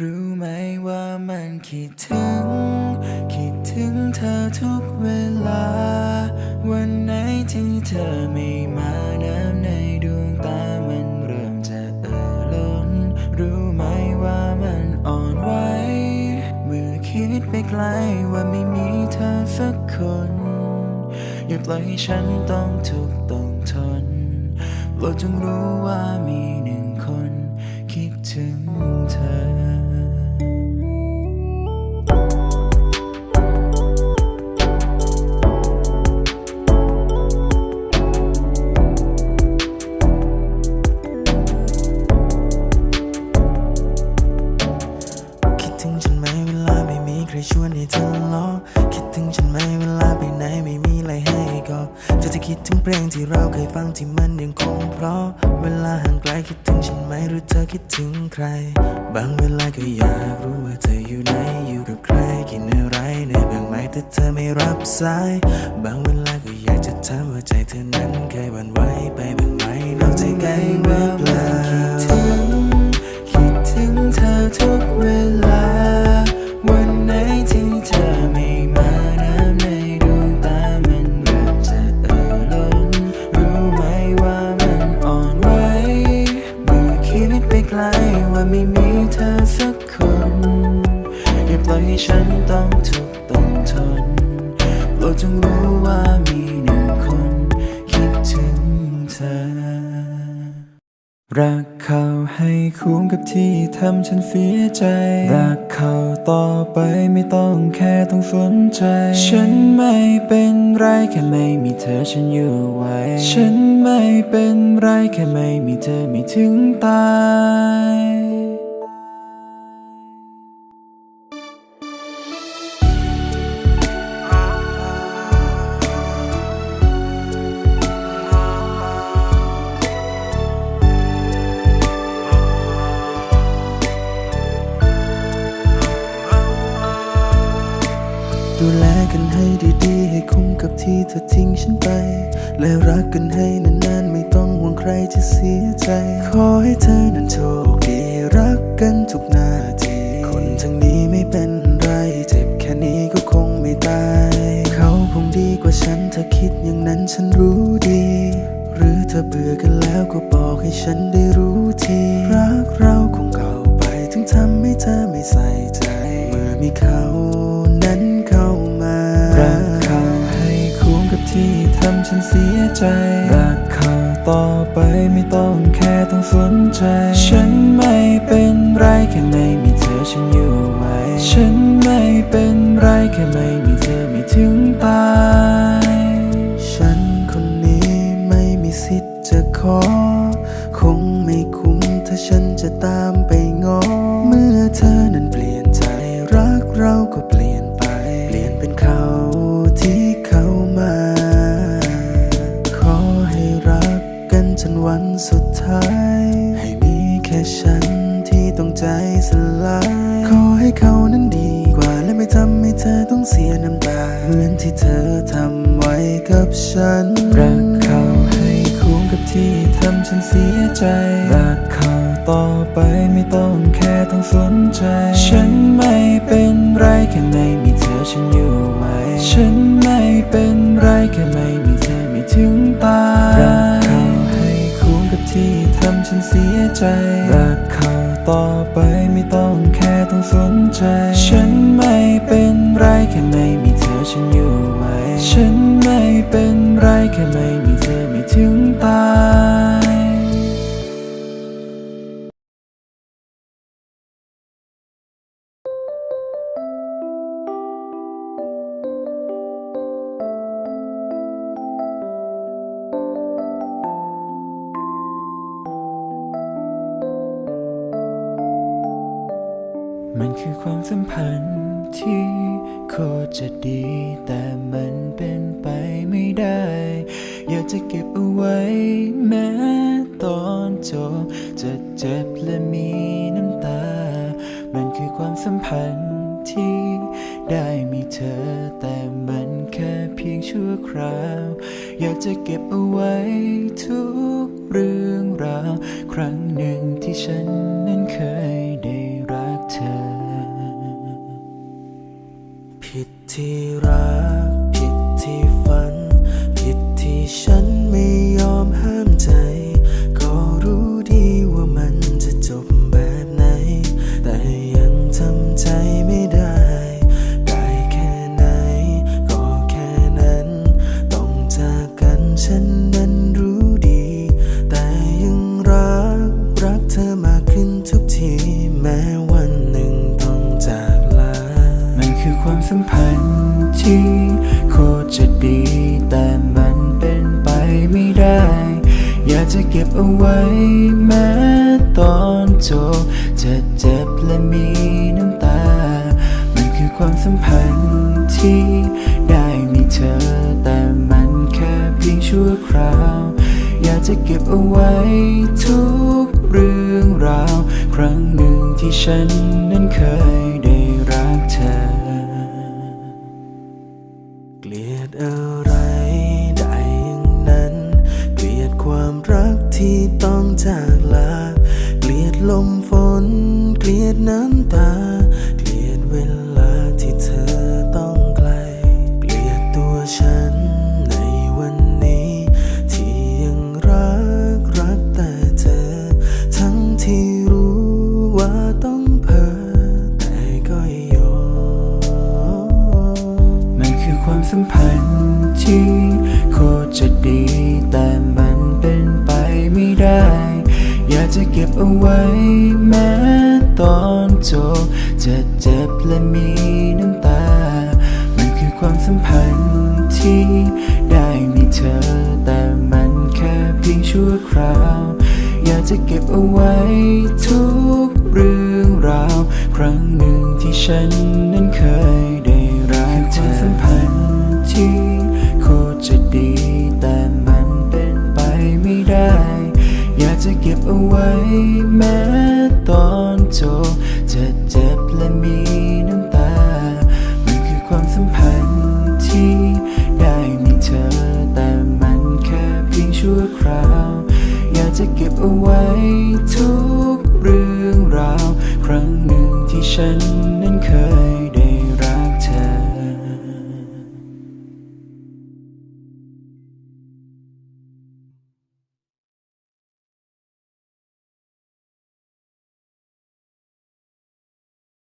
รู้ไหมว่ามันคิดถึง คิดถึงเธอทุกเวลา วันไหนที่เธอไม่มาน้ำในดวงตามันเริ่มจะเอ่อล้น รู้ไหมว่ามันอ่อนไหวเมื่อคิดไปไกลว่าไม่มีเธอสักคน อย่าปล่อยให้ฉันต้องทุกข์ต้องทนโปรดจงรู้ว่ามีหนึ่งคน คิดถึงเธอ ชวนให้เธอล้อคิดถึงฉันไหมเวลาไปไหนไม่มีอะไรให้ก็เธอจะคิดถึงเพลงที่เราเคยฟังที่มันยังคงเพราะ เวลาห่างไกลคิดถึงฉันไหมหรือเธอคิดถึงใคร บางเวลาก็อยากรู้ว่าเธออยู่ไหนอยู่กับใครกินอะไรในอยบ้างไหมแต่เธอไม่รับสาย บางเวลาก็อยากจะถามว่าใจเธอนั้นเคยหวั่นไหวไปบ้างไหมนอกใจกันหรือเปล่า คิดไปไกลว่าไม่มีเธอสักคนอย่าปล่อยให้ฉันต้องทุกข์ต้องทนโปรดจงรู้ว่ามีหนึ่งคนคิดถึงเธอ รักเขาให้คุ้มกับที่ทำฉันเสียใจ รักเขาต่อไปไม่ต้องแค่ต้องสนใจ ฉันไม่เป็นไรแค่ไม่มีเธอฉันอยู่ไหวฉัน ไม่เป็นไรแค่ไม่มีเธอไม่ถึงตายดูแลกันให้ดี คุ้มกับที่เธอทิ้งฉันไป และรักกันให้นานๆ ไม่ต้องห่วงใครจะเสียใจ ขอให้เธอนั้นโชคดีรักกันทุกนาที คนทั้งนี้ไม่เป็นไร เจ็บแค่นี้ก็คงไม่ตาย เขาคงดีกว่าฉันเธอคิดอย่างนั้นฉันรู้ดี หรือเธอเบื่อกันแล้วก็บอกให้ฉันได้รู้ที รักเราคงเข้าไปถึงทำให้เธอไม่ใส่ใจ เมื่อมีเขา ทำฉันเสียใจ รักเขาต่อไปไม่ต้องแค่ต้องสนใจ ฉันไม่เป็นไรแค่ไม่มีเธอฉันอยู่ไหวฉันไม่เป็นไรแค่ไม่มีเธอไม่ถึงตาย ฉันคนนี้ไม่มีสิทธิ์จะขอ คงไม่คุ้มถ้าฉันจะตามไปงอ เมื่อเธอนั้นเปลี่ยนใจรักเราก็ วันสุดท้าย ให้มีแค่ฉันที่ต้องใจสลาย ขอให้เขานั้นดีกว่าและไม่ทำให้เธอต้องเสียน้ำตา เหมือนที่เธอทำไว้กับฉัน รักเขาให้คุ้มกับที่ทำฉันเสียใจ รักเขาต่อไปไม่ต้องแค่ต้องสนใจ ฉันไม่เป็นไรแค่ไม่มีเธอฉันอยู่ ฉันเสียใจรักเขาต่อไปไม่ต้องแค่ต้องสนใจ ฉันไม่ คือความสัมพันธ์ที่โคตรจะดี แต่มันเป็นไปไม่ได้ อยากจะเก็บเอาไว้แม้ตอนจบจะเจ็บและมีน้ำตา มันคือความสัมพันธ์ที่ได้มีเธอ แต่มันแค่เพียงชั่วคราว อยากจะเก็บเอาไว้ทุกเรื่องราว ครั้งหนึ่งที่ฉันนั้นเคย ที่รัก ผิดที่ฝัน ผิดที่ฉัน เอาไว้แม้ตอนจบจะเจ็บและมีน้ำตา มันคือความสัมพันธ์ที่ได้มีเธอ แต่มันแค่เพียงชั่วคราว อยากจะเก็บเอาไว้ทุกเรื่องราว ครั้งหนึ่งที่ฉันนั้นเคยได้รักเธอ เกลียดอะไร ที่ต้องจากลา เกลียดลมฝน เกลียดน้ำตา เกลียดเวลาที่เธอต้องไกล เกลียดตัวฉันในวันนี้ ที่ยังรักรักแต่เธอ ทั้งที่รู้ว่าต้องเพ้อแต่ก็ยอมมันคือความสัมพันธ์ที่โคตรจะดี จะเก็บเอาไว้แม้ตอนจบจะเจ็บและมีน้ำตา มันคือความสัมพันธ์ที่ได้มีเธอ แต่มันแค่เพียงชั่วคราว อยากจะเก็บเอาไว้ทุกเรื่องราว ครั้งหนึ่งที่ฉันนั้นเคยได้รักเธอความสัมพันธ์ที่